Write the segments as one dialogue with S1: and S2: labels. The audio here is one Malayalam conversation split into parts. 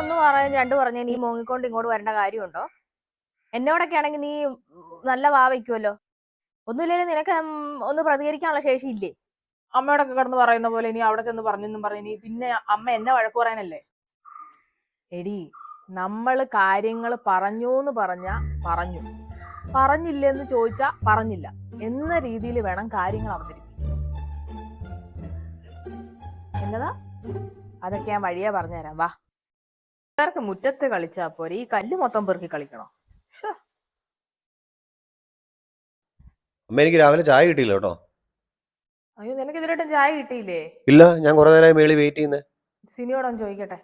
S1: ഒന്ന് പറയാൻ രണ്ട് പറഞ്ഞു. നീ മോങ്ങിക്കൊണ്ട് ഇങ്ങോട്ട് വരേണ്ട കാര്യമുണ്ടോ? എന്നോടൊക്കെ ആണെങ്കിൽ നീ നല്ല വാ വയ്ക്കുമല്ലോ ഒന്നുമില്ലെങ്കിൽ നിനക്ക് ഒന്ന് പ്രതികരിക്കാനുള്ള ശേഷി ഇല്ലേ?
S2: അമ്മയോടൊക്കെ കിടന്ന് പറയുന്ന പോലെ ഇനി അവിടെ ചെന്ന് പറഞ്ഞെന്നും പറഞ്ഞു നീ പിന്നെ അമ്മ എന്നെ വഴക്ക് പറയാനല്ലേ? എടി നമ്മൾ കാര്യങ്ങൾ പറഞ്ഞു എന്ന് പറഞ്ഞ പറഞ്ഞു. പറഞ്ഞില്ലെന്ന് ചോദിച്ചാ പറഞ്ഞില്ല. എന്ന രീതിയിൽ വേണം കാര്യങ്ങൾ അവതരിപ്പിക്കാൻ. എന്നതാ? അതൊക്കെ ഞാൻ വഴിയാ പറഞ്ഞുതരാം. വാ. പിള്ളേർക്ക് മുറ്റത്ത് കളിച്ചാ പോരെ. ഈ കല്ല് മൊത്തം പെറുക്കി കളിക്കണോ.
S3: അമ്മ എനിക്ക് രാവിലെ ചായ കിട്ടിയില്ല കേട്ടോ.
S2: അയ്യോ നിനക്ക് ഇതിലായിട്ടും ചായ കിട്ടിയില്ലേ?
S3: ഇല്ല ഞാൻ കുറെ നേരമായി മേളി വെയിറ്റ് ചെയ്യുന്നേ.
S2: സിനിയോടൊന്ന് ചോദിക്കട്ടെ.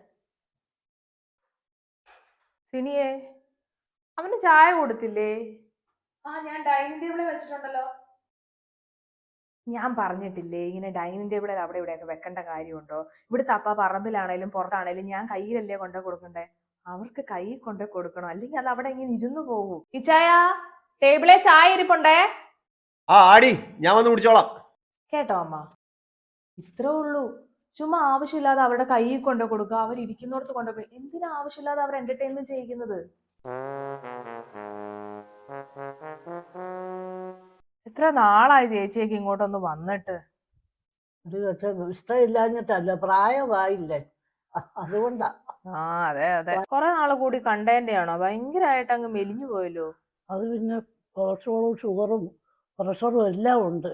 S2: സിനിയെ അവന് ചായ കൊടുത്തില്ലേ? ആ ഞാൻ ഡൈനിങ് ടേബിളിൽ വെച്ചിട്ടുണ്ടല്ലോ. ഞാൻ പറഞ്ഞിട്ടില്ലേ ഇങ്ങനെ ഡൈനിങ് ടേബിളിൽ അവിടെ ഇവിടെയൊക്കെ വെക്കേണ്ട കാര്യമുണ്ടോ? ഇവിടുത്തെ അപ്പ പറമ്പിലാണേലും പുറത്താണേലും ഞാൻ കയ്യിലല്ലേ കൊണ്ടു കൊടുക്കണ്ടേ? അവർക്ക് കൈ കൊണ്ട് കൊടുക്കണം. അല്ലെങ്കിൽ അത് അവിടെ ഇങ്ങനെ ഇരുന്നു പോകും. ഇച്ചായ ചായ ടേബിളെ ചായ ഇരിപ്പുണ്ടേ?
S3: ആ ആടി ഞാൻ വന്ന് കുടിച്ചോളാം.
S2: കേട്ടോ അമ്മ. ഇത്രേ ഉള്ളൂ. ചുമ്മാ ആവശ്യമില്ലാതെ അവരുടെ കയ്യിൽ കൊണ്ട് കൊടുക്കുക അവർ ഇരിക്കുന്നിടത്ത് കൊണ്ടുപോയി എന്തിനാ ആവശ്യമില്ലാതെ അവർ എന്റർടൈൻമെന്റ് ചെയ്യിക്കുന്നത്? എത്ര നാളായി ചേച്ചിയൊക്കെ ഇങ്ങോട്ടൊന്ന് വന്നിട്ട്.
S4: ഇത് ഇഷ്ടമില്ലാഞ്ഞിട്ടല്ല പ്രായമായില്ലേ. അതുകൊണ്ടാ.
S2: ആ അതെ അതെ. കൊറേ നാൾ കൂടി കണ്ടതിന്റെയാണോ ഭയങ്കരമായിട്ട് അങ്ങ് മെലിഞ്ഞു പോയല്ലോ.
S4: അത് പിന്നെ കൊളസ്ട്രോളും ഷുഗറും പ്രഷറും എല്ലാം ഉണ്ട്.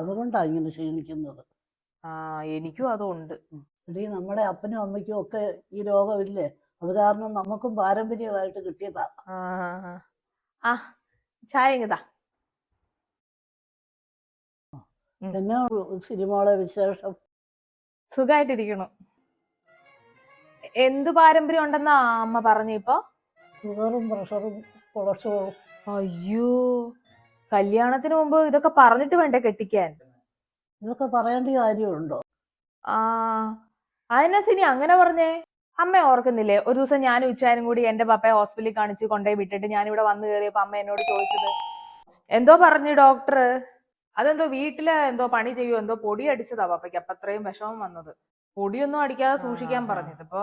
S4: അതുകൊണ്ടാ ഇങ്ങനെ ക്ഷീണിക്കുന്നത്.
S2: ആ എനിക്കും അതുണ്ട്.
S4: ഇടീ നമ്മുടെ അപ്പനും അമ്മയ്ക്കും ഒക്കെ ഈ രോഗമില്ലേ? അത് കാരണം നമുക്കും പാരമ്പര്യമായിട്ട് കിട്ടിയതാ.
S2: ആ ചായ ഇങ്ങതാ
S4: പിന്നെ സിനിമയുടെ വിശേഷം?
S2: സുഖമായിട്ടിരിക്കണു എന്ത് പാരമ്പര്യം ഉണ്ടെന്നാ അമ്മ പറഞ്ഞു ഇപ്പൊ?
S4: ഷുഗറും പ്രഷറും കൊളസ്ട്രോളും.
S2: അയ്യോ കല്യാണത്തിന് മുമ്പ് ഇതൊക്കെ പറഞ്ഞിട്ട് വേണ്ടേ കെട്ടിക്കാൻ?
S4: ഇതൊക്കെ പറയേണ്ട കാര്യമുണ്ടോ?
S2: ആ അതിനാ സിനി അങ്ങനെ പറഞ്ഞേ? അമ്മ ഓർക്കുന്നില്ലേ ഒരു ദിവസം ഞാൻ ഉച്ചാനും കൂടി എന്റെ പപ്പയെ ഹോസ്പിറ്റലിൽ കാണിച്ച് കൊണ്ടുപോയി വിട്ടിട്ട് ഞാൻ ഇവിടെ വന്നു കയറിയപ്പോ അമ്മ എന്നോട് ചോദിച്ചത് എന്തോ പറഞ്ഞു ഡോക്ടർ അതെന്തോ വീട്ടിൽ എന്തോ പണി ചെയ്യോ എന്തോ പൊടി അടിച്ചതാ പപ്പയ്ക്ക്. അപ്പൊ അത്രയും വിഷമം വന്നത്. പൊടിയൊന്നും അടിക്കാതെ സൂക്ഷിക്കാൻ. പറഞ്ഞത്. ഇപ്പൊ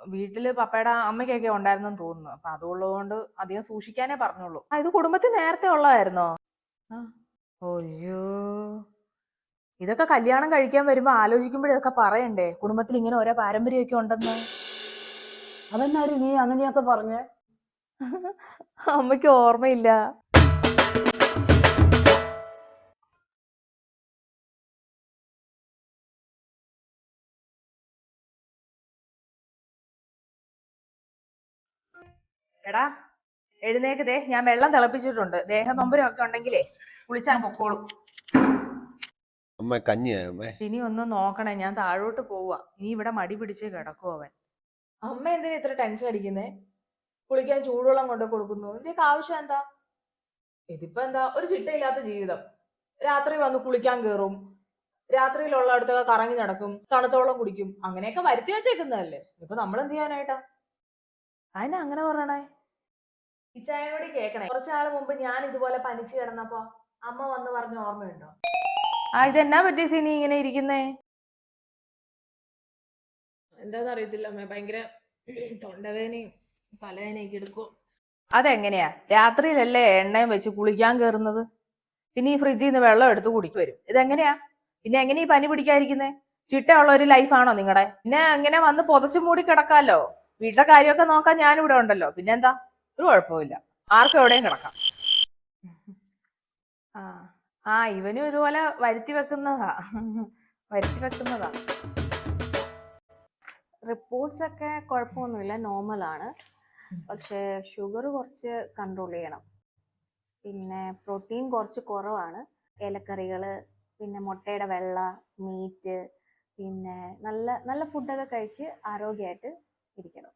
S2: വീട്ടിൽ പപ്പയുടെ അമ്മയ്ക്കൊക്കെ ഉണ്ടായിരുന്നെന്ന് തോന്നുന്നു. അപ്പൊ അതുള്ളതുകൊണ്ട് അധികം സൂക്ഷിക്കാനേ പറഞ്ഞുള്ളൂ. ആ ഇത് കുടുംബത്തിൽ നേരത്തെ ഉള്ളതായിരുന്നോ? ഒയ്യോ ഇതൊക്കെ കല്യാണം കഴിക്കാൻ വരുമ്പോ ആലോചിക്കുമ്പോഴേ ഇതൊക്കെ പറയണ്ടേ? കുടുംബത്തിൽ ഇങ്ങനെ ഓരോ പാരമ്പര്യമൊക്കെ ഉണ്ടെന്ന്.
S4: അതെന്നാടി നീ അങ്ങനെയൊക്കെ പറഞ്ഞേ?
S2: അമ്മയ്ക്ക് ഓർമ്മയില്ല. എടാ എഴുന്നേക്ക് ദേ ഞാൻ വെള്ളം തിളപ്പിച്ചിട്ടുണ്ട്. ദേഹം നൊമ്പരം ഒക്കെ ഉണ്ടെങ്കിലേ കുളിച്ചാൽ പൊക്കോളും.
S3: അമ്മ കഞ്ഞിയാ അമ്മേ?
S2: ഇനി ഒന്ന് നോക്കണേ ഞാൻ താഴോട്ട് പോവാ ഇനി ഇവിടെ മടി പിടിച്ച് കിടക്കും അവൻ. അമ്മ എന്തിനാ ഇത്ര ടെൻഷൻ അടിക്കുന്നേ? കുളിക്കാൻ ചൂടുവെള്ളം കൊണ്ട് കൊടുക്കുന്നു. ഇതിന്റെ ആവശ്യം എന്താ? ഇതിപ്പോ എന്താ? ഒരു ചിട്ടയില്ലാത്ത ജീവിതം. രാത്രി വന്ന് കുളിക്കാൻ കയറും രാത്രിയിലുള്ള അടുത്തൊക്കെ കറങ്ങി നടക്കും. തണുത്തോളം കുടിക്കും. അങ്ങനെയൊക്കെ വരുത്തി വെച്ചേക്കുന്നതല്ലേ? ഇപ്പൊ നമ്മൾ എന്ത് ചെയ്യാനായിട്ടാ? അതിനെ അങ്ങനെ പറയണേ? ഇച്ചായനോട് കേക്കണേ. കുറച്ചാൾ മുമ്പ് ഞാൻ ഇതുപോലെ പനിച്ചു കിടന്നപ്പോ അമ്മ വന്ന് പറഞ്ഞ ഓർമ്മയുണ്ടോ? ആ ഇതെന്നാ പറ്റി സിനി ഇങ്ങനെ ഇരിക്കുന്നേ? എന്താന്ന് അറിയത്തില്ല അമ്മ ഭയങ്കര തൊണ്ടവേനയും തലവേനയൊക്കെ എടുക്കും. അതെങ്ങനെയാ? രാത്രിയിലല്ലേ എണ്ണയും വെച്ച് കുളിക്കാൻ കയറുന്നത് പിന്നെ ഈ ഫ്രിഡ്ജിൽ നിന്ന് വെള്ളം എടുത്ത് കുടിക്ക് വരും. ഇതെങ്ങനെയാ? പിന്നെ എങ്ങനെ ഈ പനി പിടിക്കാതിരിക്കുന്നേ? ചിട്ടയുള്ള ഒരു ലൈഫാണോ നിങ്ങളുടെ പിന്നെ അങ്ങനെ വന്ന് പുതച്ചു മൂടി കിടക്കാലോ? വീട്ടിലെ കാര്യമൊക്കെ നോക്കാൻ ഞാനിവിടെ ഉണ്ടല്ലോ. പിന്നെന്താ? ഒരു കുഴപ്പമില്ല ആർക്കും എവിടെയും കിടക്കാം. ആ ആ ഇവനും ഇതുപോലെ വരുത്തി വെക്കുന്നതാ. വരുത്തി വെക്കുന്നതാ.
S1: റിപ്പോർട്ട്സ് ഒക്കെ കുഴപ്പമൊന്നുമില്ല. നോർമലാണ്. പക്ഷേ ഷുഗർ കുറച്ച് കൺട്രോൾ ചെയ്യണം. പിന്നെ പ്രോട്ടീൻ കുറച്ച് കുറവാണ്. ഇലക്കറികൾ പിന്നെ മുട്ടയുടെ വെള്ള മീറ്റ് പിന്നെ നല്ല നല്ല ഫുഡൊക്കെ കഴിച്ച് ആരോഗ്യമായിട്ട് ഇരിക്കണം.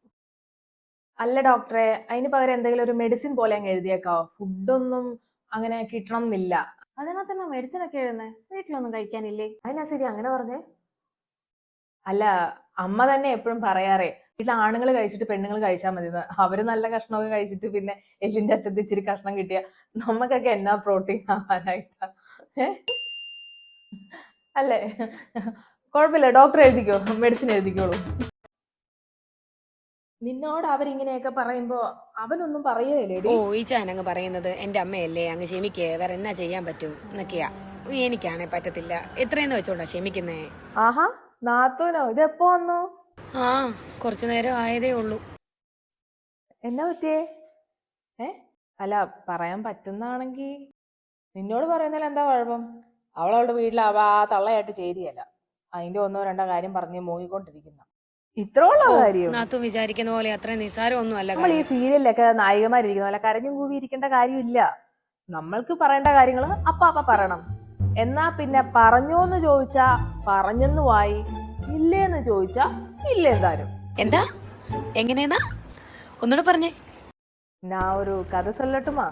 S2: അല്ല ഡോക്ടറെ അതിന് പകരം എന്തെങ്കിലും ഒരു മെഡിസിൻ പോലെ അങ്ങ് എഴുതിയേക്കാവോ ഫുഡൊന്നും അങ്ങനെ കിട്ടണം എന്നില്ല
S1: തന്നെ മെഡിസിൻ ഒക്കെ എഴുതുന്നേ? വീട്ടിലൊന്നും കഴിക്കാനില്ലേ?
S2: അതിനാ ശരി അങ്ങനെ പറഞ്ഞേ? അല്ല അമ്മ തന്നെ എപ്പോഴും പറയാറേ വീട്ടിൽ ആണുങ്ങൾ കഴിച്ചിട്ട് പെണ്ണുങ്ങൾ കഴിച്ചാൽ മതി അവർ നല്ല കഷ്ണമൊക്കെ കഴിച്ചിട്ട് പിന്നെ എല്ലിന്റെ അറ്റത്ത് ഇച്ചിരി കഷ്ണം കിട്ടിയ നമുക്കൊക്കെ എന്നാ പ്രോട്ടീൻ ആവാനായിട്ടാ? അല്ലേ? കുഴപ്പമില്ല ഡോക്ടർ എഴുതിക്കോ മെഡിസിൻ എഴുതിക്കോളൂ. നിന്നോട് അവരിങ്ങനെയൊക്കെ പറയുമ്പോ അവനൊന്നും പറയുകയില്ലേടി?
S5: ഓ ഈ ചാനങ്ങ് പറയുന്നത് എന്റെ അമ്മയല്ലേ അങ്ങ് ക്ഷമിക്കേ വേറെ എന്നാ ചെയ്യാൻ പറ്റും എന്നൊക്കെയാ. എനിക്കാണെ പറ്റത്തില്ല. എത്രയെന്ന് വെച്ചോണ്ടാ ക്ഷമിക്കുന്നേ?
S2: ആഹാ നാത്തൂനോ ഇതെപ്പോ വന്നു?
S5: ആ കുറച്ചു നേരം ആയതേ ഉള്ളൂ.
S2: എന്നാ പറ്റിയേ? ഏ? അല്ല പറയാൻ പറ്റുന്നാണെങ്കി നിന്നോട് പറയുന്നതിൽ എന്താ കുഴപ്പം? അവളവളുടെ വീട്ടിൽ അവ ആ തള്ളയായിട്ട് ചേരിയല്ല. അതിന്റെ ഒന്നോ രണ്ടോ കാര്യം പറഞ്ഞ് മൂങ്ങിക്കൊണ്ടിരിക്കുന്ന. ഇത്രയുള്ള കാര്യം.
S5: നാത്തു വിചാരിക്കുന്ന പോലെ അത്ര നിസ്സാരമൊന്നും അല്ല
S2: നമ്മൾ ഈ. സീരിയലിലൊക്കെ നായികമാരിരിക്കുന്ന പോലെ കരഞ്ഞും കൂവി ഇരിക്കേണ്ട കാര്യമില്ല. നമ്മൾക്ക് പറയേണ്ട കാര്യങ്ങൾ അപ്പ അപ്പ പറയണം. എന്നാ പിന്നെ പറഞ്ഞോന്ന് ചോദിച്ചാ പറഞ്ഞെന്നു വായി ഇല്ലേന്ന് ചോദിച്ചാ ഇല്ലേ എന്തായാലും.
S5: എന്താ? എങ്ങനെയെന്നാ? ഒന്നുകൂടെ പറഞ്ഞേ.
S2: ഞാൻ ഒരു കഥ സൊല്ലട്ടുമാ?